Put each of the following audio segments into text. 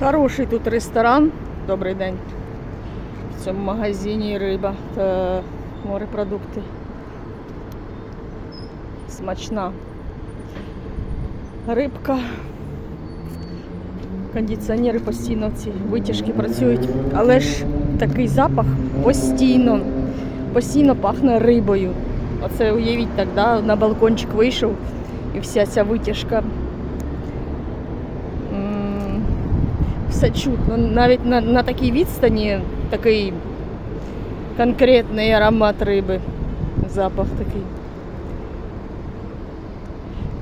Хороший тут ресторан. Добрий день. В цьому магазині риба та морепродукти. Смачна. Рибка. Кондиціонери постійно ці витяжки працюють. Але ж такий запах постійно. Постійно пахне рибою. Оце уявіть так, да? на балкончик вийшов і вся ця витяжка. Все чутно. Навіть на, на такій відстані такий конкретний аромат риби. Запах такий.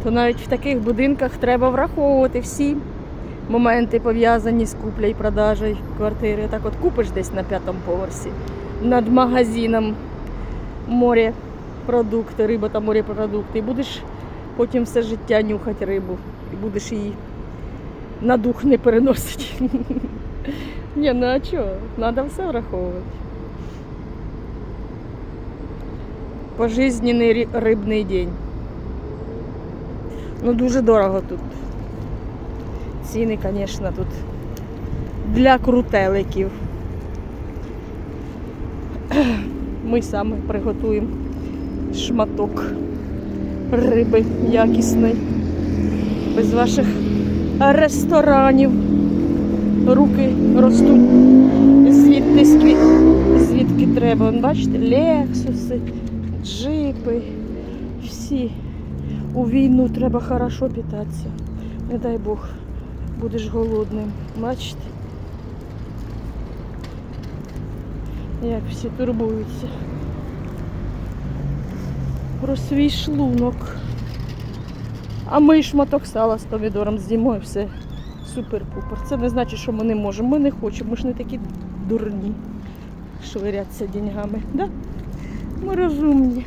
То навіть в таких будинках треба враховувати всі моменти пов'язані з куплею і продажею квартири. Так от купиш десь на п'ятому поверсі над магазином морепродукти, риба та морепродукти. І будеш потім все життя нюхати рибу. І будеш її на дух не переносити. Ні, ну а чого? Треба все враховувати. Пожизненний рі- рибний день. Ну дуже дорого тут. Ціни, звісно, тут для крутеликів. Ми саме приготуємо шматок риби якісний. Без ваших ресторанів. Руки ростуть звідти, звідки треба. Вон, Бачите, лексуси, джипи, всі. У війну треба хорошо питатися. Не дай Бог, будеш голодним. Бачите? Як всі турбуються. Про свій шлунок. А ми шматок сала з помідором з'їмо і все супер-пупер. Це не значить, що ми не можемо. Ми не хочемо, ми ж не такі дурні швиряться деньгами. Да? Ми розумні.